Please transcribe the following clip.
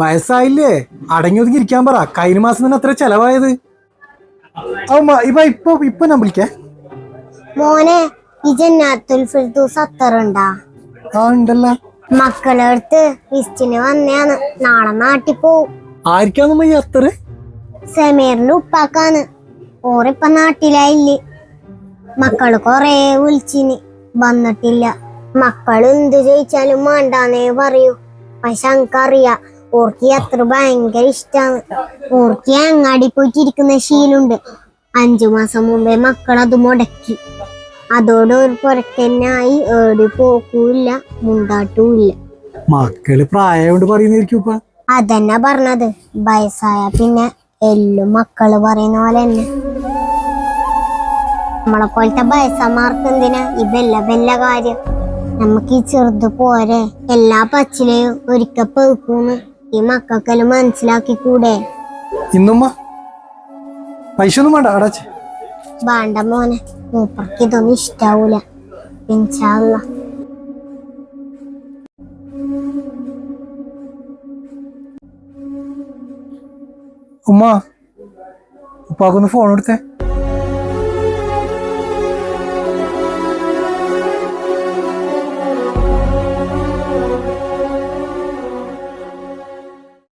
വയസ്സായില്ലേ? അടങ്ങി ഒതുങ്ങി ഇരിക്കാൻ പറ. കഴിഞ്ഞ മാസം തന്നെ അത്ര ചെലവായത്. ഇപ്പൊ ഇപ്പൊ ഇപ്പൊ ഞാൻ വിളിക്കേ. മോനെ മക്കളടുത്ത് ജന്നാത്തുൽ ഫിർദൂസ് അത്തറുണ്ടാ ആ ഉണ്ടല്ല. മക്കളെ അടുത്ത് വിസ്റ്റിന് വന്നെയാണ് നാളെ നാട്ടിൽ പോവും. ഈ അത്തറ് സമീറിന്റെ ഉപ്പാക്കാണ്. ഓറിപ്പ നാട്ടിലായില്ലേ. മക്കൾ കൊറേ വിളിച്ചിന്. വന്നിട്ടില്ല. മക്കൾ എന്ത് ചോദിച്ചാലും വേണ്ടാന്നേ പറയൂ. പക്ഷെ എനിക്കറിയാ ഓർക്ക് അത്ര ഭയങ്കര ഇഷ്ടാണ്. ഓർക്കി അങ്ങാടി പോയിട്ടിരിക്കുന്ന ശീലുണ്ട്. അഞ്ചു മാസം മുമ്പേ മക്കൾ അത് മുടക്കി. അതോടെ ഒരു പുറത്തന്നായി ഏടി പോക്കൂല്ല മുണ്ടാട്ടൂല്ല മക്കൾ പ്രായമായോണ്ട് പറയുന്നതായിരിക്കും ഇപ്പൊ അതന്നെ പറഞ്ഞത്. വയസ്സായ പിന്നെ എല്ലും മക്കൾ പറയുന്ന പോലെ തന്നെ. നമ്മളെ പോലത്തെ വയസ്സന്മാർക്ക് എന്തിനാ? ഈ ബെല്ല ബെല്ല കാര്യം. നമുക്ക് ഈ ചെറുത് പോരെ. എല്ലാ പച്ചിലെയും ഒരിക്കൽ പെറുക്കൂന്ന്. ഈ മക്കൾക്കെല്ലാം മനസ്സിലാക്കി കൂടെ ഇന്നുമ്മ? പൈസ ഒന്നും വേണ്ട അടച്ച് വേണ്ട മോനെ മൂപ്പർക്ക് ഇതൊന്നും ഇഷ്ടാവൂല. ഇൻഷാല്ല ഉമ്മ ഉപ്പാക്കൊന്ന് ഫോൺ എടുത്തേ